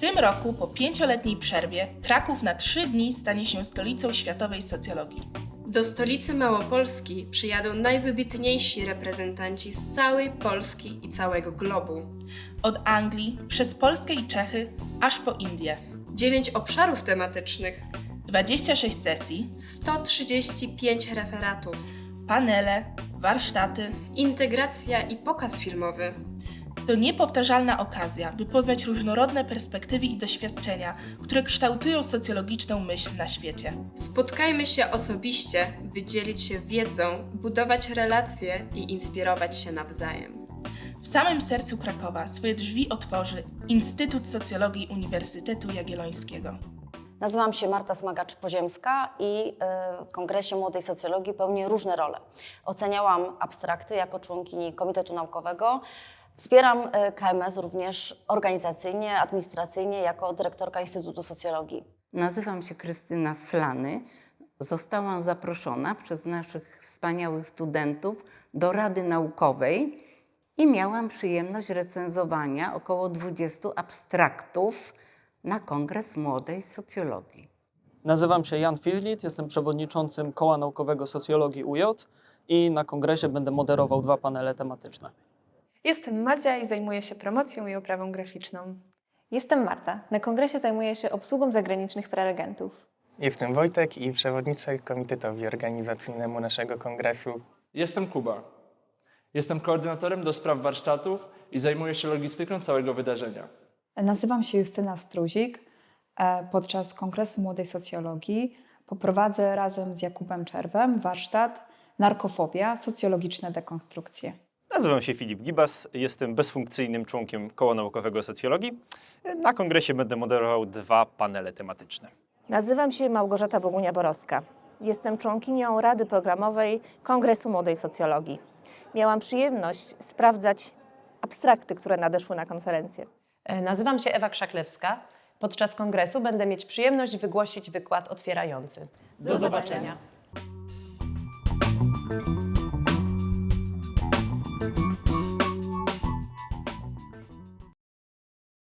tym roku, po pięcioletniej przerwie, Kraków na trzy dni stanie się stolicą światowej socjologii. Do stolicy Małopolski przyjadą najwybitniejsi reprezentanci z całej Polski i całego globu. Od Anglii, przez Polskę i Czechy, aż po Indię. Dziewięć obszarów tematycznych, 26 sesji, 135 referatów, panele, warsztaty. integracja i pokaz filmowy. To niepowtarzalna okazja, by poznać różnorodne perspektywy i doświadczenia, które kształtują socjologiczną myśl na świecie. Spotkajmy się osobiście, by dzielić się wiedzą, budować relacje i inspirować się nawzajem. W samym sercu Krakowa swoje drzwi otworzy Instytut Socjologii Uniwersytetu Jagiellońskiego. Nazywam się Marta Smagacz-Poziemska i e, w Kongresie Młodej Socjologii pełnię różne role. Oceniałam abstrakty jako członkini Komitetu Naukowego. Wspieram e, KMS również organizacyjnie, administracyjnie jako dyrektorka Instytutu Socjologii. Nazywam się Krystyna Slany. Zostałam zaproszona przez naszych wspaniałych studentów do Rady Naukowej i miałam przyjemność recenzowania około 20 abstraktów na Kongres Młodej Socjologii. Nazywam się Jan Fillit, jestem przewodniczącym Koła Naukowego Socjologii UJ i na kongresie będę moderował dwa panele tematyczne. Jestem Madzia i zajmuję się promocją i oprawą graficzną. Jestem Marta. Na kongresie zajmuję się obsługą zagranicznych prelegentów. Jestem Wojtek i przewodniczę komitetowi organizacyjnemu naszego kongresu. Jestem Kuba. Jestem koordynatorem do spraw warsztatów i zajmuję się logistyką całego wydarzenia. Nazywam się Justyna Struzik. E, Podczas Kongresu Młodej Socjologii poprowadzę razem z Jakubem Czerwem warsztat Narkofobia – socjologiczne dekonstrukcje. Nazywam się Filip Gibas, jestem bezfunkcyjnym członkiem Koła Naukowego Socjologii. Na kongresie będę moderował dwa panele tematyczne. Nazywam się Małgorzata Bogunia-Borowska. Jestem członkinią Rady Programowej Kongresu Młodej Socjologii. Miałam przyjemność sprawdzać abstrakty, które nadeszły na konferencję. E, Nazywam się Ewa Krzaklewska. Podczas kongresu będę mieć przyjemność wygłosić wykład otwierający. Do, zobaczenia.